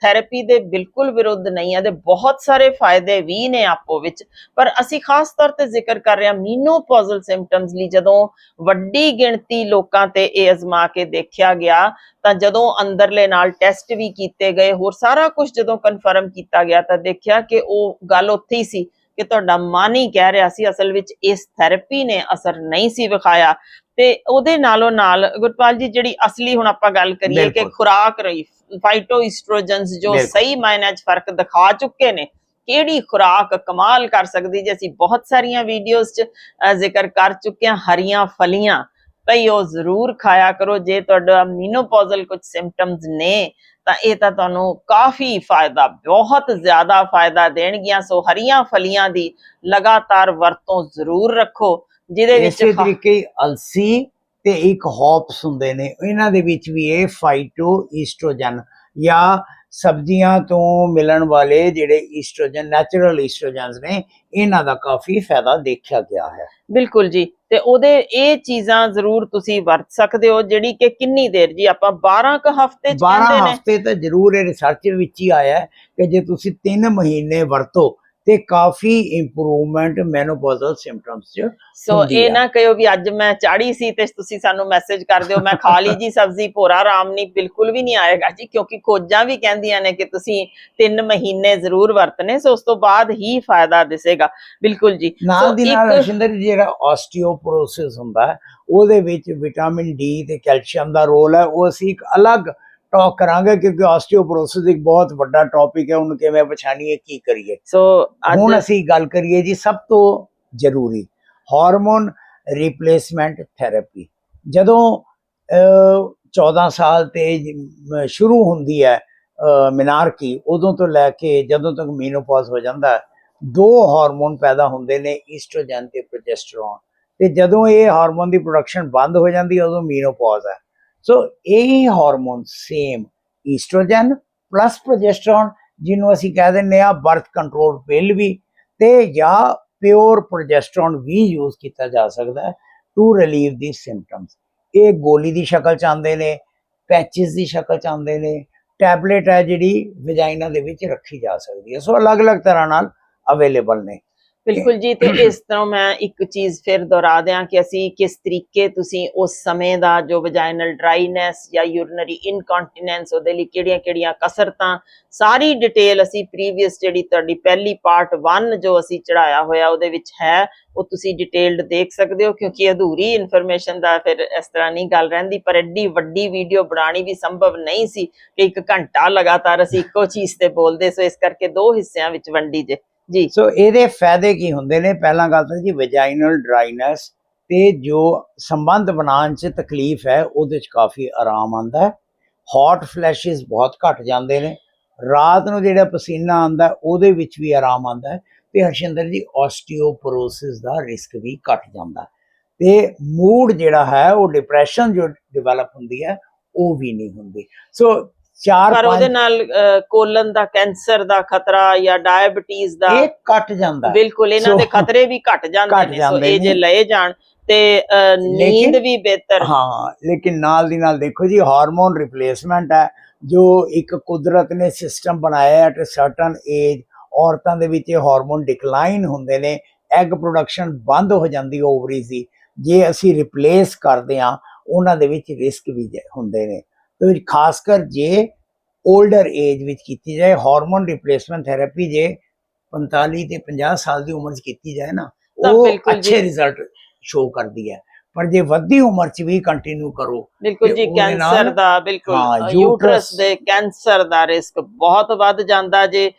ਥੈਰੇਪੀ ਦੇ ਬਿਲਕੁਲ ਵਿਰੁੱਧ ਨਹੀਂ ਆ ਦੇ ਬਹੁਤ ਸਾਰੇ ਫਾਇਦੇ ਵੀ ਨੇ ਆਪੋ ਵਿੱਚ। ਪਰ ਅਸੀਂ ਖਾਸ ਤੌਰ ਤੇ ਜ਼ਿਕਰ ਕਰ ਰਹੇ ਹਾਂ ਮੀਨੋਪੌਜ਼ਲ ਸਿੰਪਟਮਸ ਲਈ। ਜਦੋਂ ਵੱਡੀ ਗਿਣਤੀ ਲੋਕਾਂ ਤੇ ਇਹ ਅਜ਼ਮਾ ਕੇ ਦੇਖਿਆ ਗਿਆ ਤਾਂ ਜਦੋਂ ਅੰਦਰਲੇ ਨਾਲ ਟੈਸਟ ਵੀ ਕੀਤੇ ਗਏ ਹੋਰ ਸਾਰਾ ਕੁਝ ਜਦੋਂ ਕਨਫਰਮ ਕੀਤਾ ਗਿਆ ਤਾਂ ਦੇਖਿਆ ਕਿ ਉਹ ਗੱਲ ਉੱਥੇ ਹੀ ਸੀ। ਕਿ ਤੁਹਾਡਾ ਮਨ ਹੀ ਕਹਿ ਰਿਹਾ ਸੀ ਅਸਲ ਵਿੱਚ ਇਸ ਥੈਰੇਪੀ ਨੇ ਅਸਰ ਨਹੀਂ ਸੀ ਵਿਖਾਇਆ ਤੇ ਉਹਦੇ ਨਾਲੋਂ ਨਾਲ ਗੁਰਪਾਲ ਜੀ ਜਿਹੜੀ ਅਸਲੀ ਹੁਣ ਆਪਾਂ ਗੱਲ ਕਰੀਏ ਕਿ। ਖੁਰਾਕ ਰਹੀ ਫਾਈਟੋਇਸਟ੍ਰੋਜਨਸ ਜੋ। ਸਹੀ ਮਾਇਨੇ 'ਚ ਫ਼ਰਕ ਦਿਖਾ ਚੁੱਕੇ ਨੇ ਕਿਹੜੀ ਖੁਰਾਕ ਕਮਾਲ ਕਰ ਸਕਦੀ ਜੇ ਅਸੀਂ ਬਹੁਤ ਸਾਰੀਆਂ ਵੀਡੀਓਜ਼ 'ਚ ਜ਼ਿਕਰ ਕਰ ਚੁੱਕੇ ਹਾਂ ਹਰੀਆਂ ਫਲੀਆਂ ਭਈ ਉਹ ਜ਼ਰੂਰ ਖਾਇਆ ਕਰੋ। ਜੇ ਤੁਹਾਡਾ ਮੀਨੋਪੌਜ਼ਲ ਕੁਝ ਸਿੰਪਟਮਸ ਨੇ ਤਾਂ ਇਹ ਤਾਂ ਤੁਹਾਨੂੰ ਕਾਫੀ ਫਾਇਦਾ ਬਹੁਤ ਜ਼ਿਆਦਾ ਫਾਇਦਾ ਦੇਣਗੀਆਂ। ਸੋ ਹਰੀਆਂ ਫਲੀਆਂ ਦੀ ਲਗਾਤਾਰ ਵਰਤੋਂ ਜ਼ਰੂਰ ਰੱਖੋ ਜਿਹਦੇ ਵਿੱਚ ਇਸੇ ਤਰੀਕੇ ਅਲਸੀ ਤੇ ਇੱਕ ਹੌਪਸ ਹੁੰਦੇ ਨੇ। ਇਹਨਾਂ ਦੇ ਵਿੱਚ ਵੀ ਇਹ ਫਾਈਟੋ ਈਸਟ੍ਰੋਜਨ ਜਾਂ ਸਬਜ਼ੀਆਂ ਤੋਂ ਮਿਲਣ ਵਾਲੇ ਜਿਹੜੇ ਈਸਟ੍ਰੋਜਨ ਨੈਚੁਰਲ ਈਸਟ੍ਰੋਜਨਸ ਨੇ ਇਹਨਾਂ ਦਾ ਕਾਫੀ ਫਾਇਦਾ ਦੇਖਿਆ ਗਿਆ ਹੈ। ਬਿਲਕੁਲ ਜੀ। ਤੇ ਉਹਦੇ ਇਹ ਚੀਜ਼ਾਂ ਜ਼ਰੂਰ ਤੁਸੀਂ ਵਰਤ ਸਕਦੇ ਹੋ ਜਿਹੜੀ ਕਿ ਕਿੰਨੀ ਦੇਰ ਜੀ ਆਪਾਂ 12 ਕ ਹਫ਼ਤੇ ਚ 12 ਕਹਿੰਦੇ ਨੇ। ਹਫ਼ਤੇ ਤਾਂ ਜ਼ਰੂਰ ਇਹ ਰਿਸਰਚ ਵਿੱਚ ਹੀ ਆਇਆ ਕਿ ਜੇ ਤੁਸੀਂ 3 ਮਹੀਨੇ ਵਰਤੋ ਤੇ ਕਾਫੀ ਇੰਪਰੂਵਮੈਂਟ ਮੈਨੋਪੌਜ਼ਲ ਸਿੰਪਟਮਸ ਚ ਸੋ ਇਹ। ਨਾ ਕਹਿਓ ਵੀ ਅੱਜ ਮੈਂ ਚਾੜੀ ਸੀ ਤੇ ਤੁਸੀਂ ਸਾਨੂੰ ਮੈਸੇਜ ਕਰ ਦਿਓ ਮੈਂ ਖਾ ਲਈ ਜੀ ਸਬਜ਼ੀ ਭੋਰਾ ਆਰਾਮ ਨਹੀਂ ਬਿਲਕੁਲ ਵੀ ਨਹੀਂ ਆਏਗਾ ਜੀ ਕਿਉਂਕਿ ਖੋਜਾਂ ਵੀ ਕਹਿੰਦੀਆਂ ਨੇ ਕਿ ਤੁਸੀਂ 3 ਮਹੀਨੇ ਜ਼ਰੂਰ ਵਰਤਨੇ ਸੋ ਉਸ ਤੋਂ ਬਾਅਦ ਹੀ ਫਾਇਦਾ ਦਿਸੇਗਾ ਬਿਲਕੁਲ ਜੀ ਨਾਲ ਦੀ ਨਾਲ ਅਸ਼ਿੰਦਰ ਜੀ, ਜਿਹੜਾ ਆਸਟੀਓਪੋਰੋਸਿਸ ਹੁੰਦਾ ਉਹਦੇ ਵਿੱਚ ਵਿਟਾਮਿਨ ਡੀ ਤੇ ਕੈਲਸ਼ੀਅਮ ਦਾ ਰੋਲ ਹੈ ਉਹ ਅਸੀਂ ਇੱਕ ਅਲੱਗ ਟਾਕ ਕਰਾਂਗੇ ਕਿਉਂਕਿ ਆਸਟੀਓਪੋਰੋਸਿਸ ਇੱਕ ਬਹੁਤ ਵੱਡਾ ਟੌਪਿਕ ਹੈ। ਉਹਨੂੰ ਕਿਵੇਂ ਪਛਾਣੀਏ ਕੀ ਕਰੀਏ? ਸੋ ਹੁਣ ਅਸੀਂ ਗੱਲ ਕਰੀਏ ਜੀ ਸਭ ਤੋਂ ਜ਼ਰੂਰੀ ਹਾਰਮੋਨ ਰਿਪਲੇਸਮੈਂਟ ਥੈਰੇਪੀ ਜਦੋਂ ਅਹ, 14 ਸਾਲ ਤੇ ਸ਼ੁਰੂ ਹੁੰਦੀ ਹੈ ਮਿਨਾਰਕੀ ਉਦੋਂ ਤੋਂ ਲੈ ਕੇ ਜਦੋਂ ਤੱਕ ਮੀਨੋਪੌਜ਼ ਹੋ ਜਾਂਦਾ ਹੈ ਦੋ ਹਾਰਮੋਨ ਪੈਦਾ ਹੁੰਦੇ ਨੇ ਈਸਟ੍ਰੋਜਨ ਤੇ ਪ੍ਰੋਜੈਸਟਰੋਨ ਤੇ ਜਦੋਂ ਇਹ ਹਾਰਮੋਨ ਦੀ ਪ੍ਰੋਡਕਸ਼ਨ ਬੰਦ ਹੋ ਜਾਂਦੀ ਹੈ ਉਦੋਂ ਮੀਨੋਪੌਜ਼ ਹੈ। ਸੋ ਇਹ hormone same oestrogen plus progesterone ਜਿਹਨੂੰ ਅਸੀਂ ਕਹਿ ਦਿੰਦੇ ਆ ਬਰਥ ਕੰਟਰੋਲ ਪਿਲ ਵੀ ਤੇ ਜਾਂ ਪਿਓਰ ਪ੍ਰੋਜੈਸਟਰੋਨ ਵੀ ਯੂਜ਼ ਕੀਤਾ ਜਾ ਸਕਦਾ ਹੈ ਟੂ ਰਿਲੀਵ ਦੀ ਸਿੰਪਟਮਸ ਇਹ ਗੋਲੀ ਦੀ ਸ਼ਕਲ ਚ ਆਉਂਦੇ ਨੇ ਪੈਚਸ ਦੀ ਸ਼ਕਲ ਚ ਆਉਂਦੇ ਨੇ ਟੈਬਲੇਟ ਹੈ ਜਿਹੜੀ ਵਜਾਈਨਾ ਦੇ ਵਿੱਚ ਰੱਖੀ ਜਾ ਸਕਦੀ ਹੈ ਸੋ ਅਲੱਗ-ਅਲੱਗ ਤਰ੍ਹਾਂ ਨਾਲ ਅਵੇਲੇਬਲ ਨੇ ਬਿਲਕੁਲ ਜੀ ਤੇ ਇਸ ਤਰ੍ਹਾਂ ਮੈਂ ਇੱਕ ਚੀਜ਼ ਫਿਰ ਦੁਹਰਾ ਦਿਆਂ ਕਿ ਅਸੀਂ ਕਿਸ ਤਰੀਕੇ ਤੁਸੀਂ ਉਸ ਸਮੇਂ ਦਾ ਜੋ ਵਜਾਈਨਲ ਡਰਾਈਨੈਸ ਜਾਂ ਯੂਰਿਨਰੀ ਇਨਕੌਂਟੀਨੈਂਸ ਉਹਦੇ ਲਈ ਕਿਹੜੀਆਂ-ਕਿਹੜੀਆਂ ਕਸਰਤਾਂ ਸਾਰੀ ਡਿਟੇਲ ਅਸੀਂ ਪ੍ਰੀਵੀਅਸ ਜਿਹੜੀ ਤੁਹਾਡੀ ਪਹਿਲੀ ਪਾਰਟ 1 ਜੋ ਅਸੀਂ ਚੜਾਇਆ ਹੋਇਆ ਉਹਦੇ ਵਿੱਚ ਹੈ ਉਹ ਤੁਸੀਂ ਡਿਟੇਲਡ ਦੇਖ ਸਕਦੇ ਹੋ ਕਿਉਂਕਿ ਅਧੂਰੀ ਇਨਫੋਰਮੇਸ਼ਨ ਦਾ ਫਿਰ ਇਸ ਤਰ੍ਹਾਂ ਨਹੀਂ ਗੱਲ ਰਹਿੰਦੀ ਪਰ ਐਡੀ ਵੱਡੀ ਵੀਡੀਓ ਬਣਾਉਣੀ ਵੀ ਸੰਭਵ ਨਹੀਂ ਸੀ ਕਿ ਇੱਕ ਘੰਟਾ ਲਗਾਤਾਰ ਅਸੀਂ ਇੱਕੋ ਚੀਜ਼ ਤੇ ਬੋਲਦੇ ਸੋ ਇਸ ਕਰਕੇ ਦੋ ਹਿੱਸਿਆਂ ਵਿੱਚ ਵੰਡੀ ਜੇ। ਜੀ। ਸੋ ਇਹਦੇ ਫਾਇਦੇ ਕੀ ਹੁੰਦੇ ਨੇ? ਪਹਿਲਾਂ ਗੱਲ ਤਾਂ ਜੀ ਵਜਾਈਨਲ ਡਰਾਈਨੈਸ ਤੇ ਜੋ ਸੰਬੰਧ ਬਣਾਉਣ 'ਚ ਤਕਲੀਫ ਹੈ, ਉਹਦੇ 'ਚ ਕਾਫੀ ਆਰਾਮ ਆਉਂਦਾ ਹੈ। ਹੌਟ ਫਲੈਸ਼ਸ ਬਹੁਤ ਘਟ ਜਾਂਦੇ ਨੇ। ਰਾਤ ਨੂੰ ਜਿਹੜਾ ਪਸੀਨਾ ਆਉਂਦਾ, ਉਹਦੇ ਵਿੱਚ ਵੀ ਆਰਾਮ ਆਉਂਦਾ ਹੈ। ਤੇ ਹਰਸ਼ਿੰਦਰ ਜੀ ਆਸਟੀਓਪੋਰੋਸਿਸ ਦਾ ਰਿਸਕ ਵੀ ਘਟ ਜਾਂਦਾ ਹੈ। ਤੇ ਮੂਡ ਜਿਹੜਾ ਹੈ, ਉਹ ਡਿਪਰੈਸ਼ਨ ਜੋ ਡਿਵੈਲਪ ਹੁੰਦੀ ਹੈ, ਉਹ ਵੀ ਨਹੀਂ ਹੁੰਦੀ। ਸੋ ਚਾਰ ਪਰ ਉਹਦੇ ਨਾਲ ਕੋਲਨ ਦਾ ਕੈਂਸਰ ਦਾ ਖਤਰਾ ਜਾਂ ਡਾਇਬੀਟੀਜ਼ ਦਾ ਇਹ ਘਟ ਜਾਂਦਾ ਬਿਲਕੁਲ ਇਹਨਾਂ ਦੇ ਖਤਰੇ ਵੀ ਘਟ ਜਾਂਦੇ ਨੇ। ਸੋ ਇਹ ਜੇ। ਲਏ ਜਾਣ ਤੇ ਨੀਂਦ ਵੀ ਬਿਹਤਰ। ਹਾਂ ਲੇਕਿਨ ਨਾਲ ਦੀ ਨਾਲ ਦੇਖੋ ਜੀ ਹਾਰਮੋਨ ਰਿਪਲੇਸਮੈਂਟ ਹੈ ਜੋ ਇੱਕ ਕੁਦਰਤ ਨੇ ਸਿਸਟਮ ਬਣਾਇਆ ਹੈ ਐਟ ਸਰਟਨ ਏਜ ਔਰਤਾਂ ਦੇ ਵਿੱਚ ਇਹ ਹਾਰਮੋਨ ਡਿਕਲਾਈਨ ਹੁੰਦੇ ਨੇ ਐਗ ਪ੍ਰੋਡਕਸ਼ਨ ਬੰਦ ਹੋ ਜਾਂਦੀ ਓਵਰੀਜ਼ ਦੀ। ਜੇ ਅਸੀਂ ਰਿਪਲੇਸ ਕਰਦੇ ਹਾਂ ਉਹਨਾਂ ਦੇ ਵਿੱਚ ਰਿਸਕ ਵੀ ਹੁੰਦੇ ਨੇ। ਤੇ ਖਾਸ ਕਰ ਜੇ 올ਡਰ ਏਜ ਵਿੱਚ ਕੀਤੀ ਜਾਏ ਹਾਰਮੋਨ ਰਿਪਲੇਸਮੈਂਟ ਥੈਰੇਪੀ ਜੇ 45 ਤੇ 50 ਸਾਲ ਦੀ ਉਮਰ 'ਚ ਕੀਤੀ ਜਾਏ ਨਾ ਉਹ। ਅੱਛੇ ਰਿਜ਼ਲਟ ਸ਼ੋ ਕਰਦੀ ਹੈ ਪਰ ਜੇ ਵੱਧੀ ਉਮਰ 'ਚ ਵੀ ਕੰਟੀਨਿਊ ਕਰੋ ਬਿਲਕੁਲ ਜੀ ਕੈਂਸਰ ਦਾ ਬਿਲਕੁਲ ਯੂਟਰਸ ਦੇ ਕੈਂਸਰ ਦਾ ਰਿਸਕ ਬਹੁਤ ਵੱਧ ਜਾਂਦਾ ਜੇ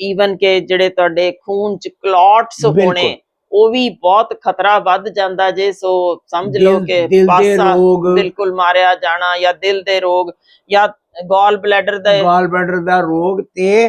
ਈਵਨ ਕਿ ਜਿਹੜੇ ਤੁਹਾਡੇ ਖੂਨ ਚ ਕਲੌਟਸ। ਹੋਣੇ ਉਹ ਵੀ ਬਹੁਤ ਖਤਰਾ ਵੱਧ ਜਾਂਦਾ ਜੇ ਸੋ ਸਮਝ ਲਓ ਕਿ ਪਾਸਾ ਬਿਲਕੁਲ ਮਾਰਿਆ ਜਾਣਾ ਜਾਂ ਦਿਲ ਦੇ ਰੋਗ ਜਾਂ ਗਾਲ ਬਲੈਡਰ ਦਾ ਗਾਲ ਬਲੈਡਰ ਦਾ ਰੋਗ ਤੇ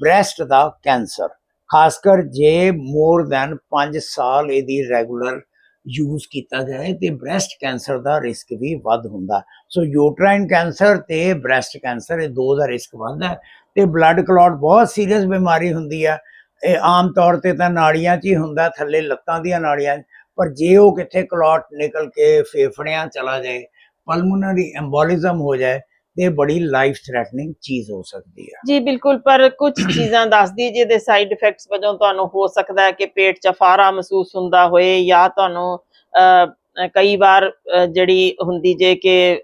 ਬ੍ਰੈਸਟ ਦਾ ਕੈਂਸਰ। ਖਾਸ ਕਰ ਜੇ ਮੋਰ ਦੈਨ 5 ਸਾਲ ਇਹਦੀ ਰੈਗੂਲਰ ਯੂਜ਼ ਕੀਤਾ ਜਾਏ ਤੇ ਬ੍ਰੈਸਟ ਕੈਂਸਰ ਦਾ ਰਿਸਕ ਵੀ ਵੱਧ ਹੁੰਦਾ। ਸੋ ਯੂਟਰਾਈਨ ਕੈਂਸਰ ਤੇ ਬ੍ਰੈਸਟ ਕੈਂਸਰ ਇਹ ਦੋ ਦਾ ਰਿਸਕ ਵੱਧ ਹੈ ਤੇ ਬਲੱਡ ਕਲੌਟ ਬਹੁਤ ਸੀਰੀਅਸ ਬਿਮਾਰੀ ਹੁੰਦੀ ਹੈ ਇਹ ਆਮ ਤੌਰ ਤੇ ਤਾਂ ਨਾੜੀਆਂ 'ਚ ਹੀ ਹੁੰਦਾ ਥੱਲੇ ਲੱਤਾਂ ਦੀਆਂ ਨਾੜੀਆਂ। ਪਰ ਜੇ ਉਹ ਕਿੱਥੇ ਕਲੌਟ ਨਿਕਲ ਕੇ ਫੇਫੜਿਆਂ ਚਲਾ ਜਾਏ ਪਲਮੋਨਰੀ ਐਮਬੋਲਿਜ਼ਮ ਹੋ ਜਾਏ ਤੇ ਬੜੀ ਲਾਈਫ ਥ੍ਰੈਟਨਿੰਗ ਚੀਜ਼ ਹੋ ਸਕਦੀ ਹੈ ਜੀ ਬਿਲਕੁਲ ਪਰ ਕੁਝ <coughs> ਚੀਜ਼ਾਂ ਦੱਸਦੀ ਜਿਹਦੇ ਸਾਈਡ ਇਫੈਕਟਸ ਵਜੋਂ ਤੁਹਾਨੂੰ ਹੋ ਸਕਦਾ ਹੈ ਕਿ ਪੇਟ 'ਚ ਫਾਰਾ ਮਹਿਸੂਸ ਹੁੰਦਾ ਹੋਏ ਜਾਂ ਤੁਹਾਨੂੰ ਕਈ ਵਾਰ ਜਿਹੜੀ ਹੁੰਦੀ ਜੇ ਕਿ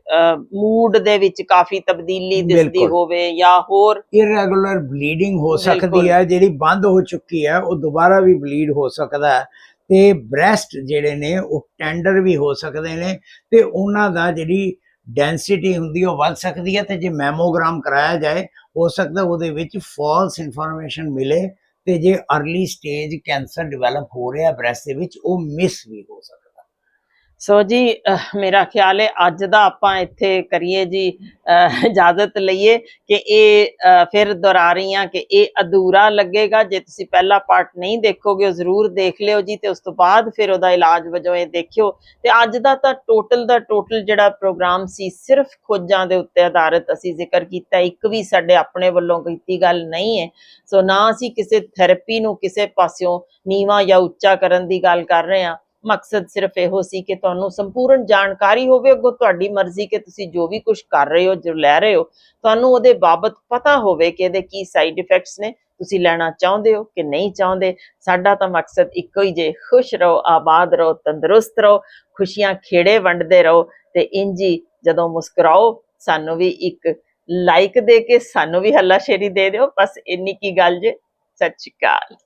ਮੂਡ ਦੇ ਵਿੱਚ ਕਾਫੀ ਤਬਦੀਲੀ ਦਿਸਦੀ। ਹੋਵੇ ਜਾਂ ਹੋਰ ਇਰੈਗੂਲਰ ਬਲੀਡਿੰਗ ਹੋ। ਸਕਦੀ ਹੈ ਜਿਹੜੀ ਬੰਦ ਹੋ ਚੁੱਕੀ ਹੈ ਉਹ ਦੁਬਾਰਾ ਵੀ ਬਲੀਡ ਹੋ ਸਕਦਾ ਹੈ ਤੇ ਬ੍ਰੈਸਟ ਜਿਹੜੇ ਨੇ ਉਹ ਟੈਂਡਰ ਵੀ ਹੋ ਸਕਦੇ ਨੇ ਤੇ ਉਹਨਾਂ ਦਾ ਜਿਹੜੀ ਡੈਂਸਿਟੀ ਹੁੰਦੀ ਉਹ ਵੱਧ ਸਕਦੀ ਹੈ ਤੇ ਜੇ ਮੈਮੋਗ੍ਰਾਮ ਕਰਾਇਆ ਜਾਏ ਹੋ ਸਕਦਾ ਉਹਦੇ ਵਿੱਚ ਫਾਲਸ ਇਨਫੋਰਮੇਸ਼ਨ ਮਿਲੇ ਤੇ ਜੇ ਅਰਲੀ ਸਟੇਜ ਕੈਂਸਰ ਡਿਵੈਲਪ ਹੋ ਰਿਹਾ ਬ੍ਰੈਸਟ ਦੇ ਵਿੱਚ ਉਹ ਮਿਸ ਵੀ ਹੋ ਸਕਦਾ ਸੋ ਜੀ ਮੇਰਾ ਖਿਆਲ ਹੈ ਅੱਜ ਦਾ ਆਪਾਂ ਇੱਥੇ ਕਰੀਏ ਜੀ ਇਜਾਜ਼ਤ ਲਈਏ ਕਿ ਇਹ ਫਿਰ ਦੁਹਰਾ ਰਹੀ ਹਾਂ ਕਿ ਇਹ ਅਧੂਰਾ ਲੱਗੇਗਾ। ਜੇ ਤੁਸੀਂ ਪਹਿਲਾ ਪਾਰਟ ਨਹੀਂ ਦੇਖੋਗੇ, ਉਹ ਜ਼ਰੂਰ ਦੇਖ ਲਿਓ ਜੀ ਤੇ ਉਸ ਤੋਂ ਬਾਅਦ ਫਿਰ ਉਹਦਾ ਇਲਾਜ ਵਜੋਂ ਇਹ ਦੇਖਿਓ। ਤੇ ਅੱਜ ਦਾ ਤਾਂ ਟੋਟਲ ਦਾ ਟੋਟਲ ਜਿਹੜਾ ਪ੍ਰੋਗਰਾਮ ਸੀ, ਸਿਰਫ ਖੋਜਾਂ ਦੇ ਉੱਤੇ ਆਧਾਰਿਤ ਅਸੀਂ ਜ਼ਿਕਰ ਕੀਤਾ। ਇੱਕ ਵੀ ਸਾਡੇ ਆਪਣੇ ਵੱਲੋਂ ਕੀਤੀ ਗੱਲ ਨਹੀਂ ਹੈ। ਸੋ ਨਾ ਅਸੀਂ ਕਿਸੇ ਥੈਰੇਪੀ ਨੂੰ ਕਿਸੇ ਪਾਸਿਓਂ ਨੀਵਾ ਜਾਂ ਉੱਚਾ ਕਰਨ ਦੀ ਗੱਲ ਕਰ ਰਹੇ ਹਾਂ। ਮਕਸਦ ਸਿਰਫ ਇਹੋ ਸੀ ਕਿ ਤੁਹਾਨੂੰ ਸੰਪੂਰਨ ਜਾਣਕਾਰੀ ਹੋਵੇ, ਅੱਗੋਂ ਤੁਹਾਡੀ ਮਰਜ਼ੀ ਕਿ ਤੁਸੀਂ ਜੋ ਵੀ ਕੁਝ ਕਰ ਰਹੇ ਹੋ, ਜੋ ਲੈ ਰਹੇ ਹੋ, ਤੁਹਾਨੂੰ ਉਹਦੇ ਬਾਬਤ ਪਤਾ ਹੋਵੇ ਕਿ ਇਹਦੇ ਕੀ ਸਾਈਡ ਇਫੈਕਟਸ ਨੇ, ਤੁਸੀਂ ਲੈਣਾ ਚਾਹੁੰਦੇ ਹੋ ਕਿ ਨਹੀਂ ਚਾਹੁੰਦੇ, ਸਾਡਾ ਤਾਂ ਮਕਸਦ ਇੱਕੋ ਹੀ ਜੇ, ਖੁਸ਼ ਰਹੋ, ਆਬਾਦ ਰਹੋ, ਤੰਦਰੁਸਤ ਰਹੋ, ਖੁਸ਼ੀਆਂ ਖੇੜੇ ਵੰਡਦੇ ਰਹੋ ਤੇ ਇੰਜੀ ਜਦੋਂ ਮੁਸਕਰਾਓ, ਸਾਨੂੰ ਵੀ ਇੱਕ ਲਾਈਕ ਦੇ ਕੇ ਸਾਨੂੰ ਵੀ ਹੱਲਾਸ਼ੇਰੀ ਦੇ ਦਿਓ, ਬਸ ਇੰਨੀ ਕੀ ਗੱਲ ਜੇ, ਸਤਿ ਸ਼੍ਰੀ ਅਕਾਲ।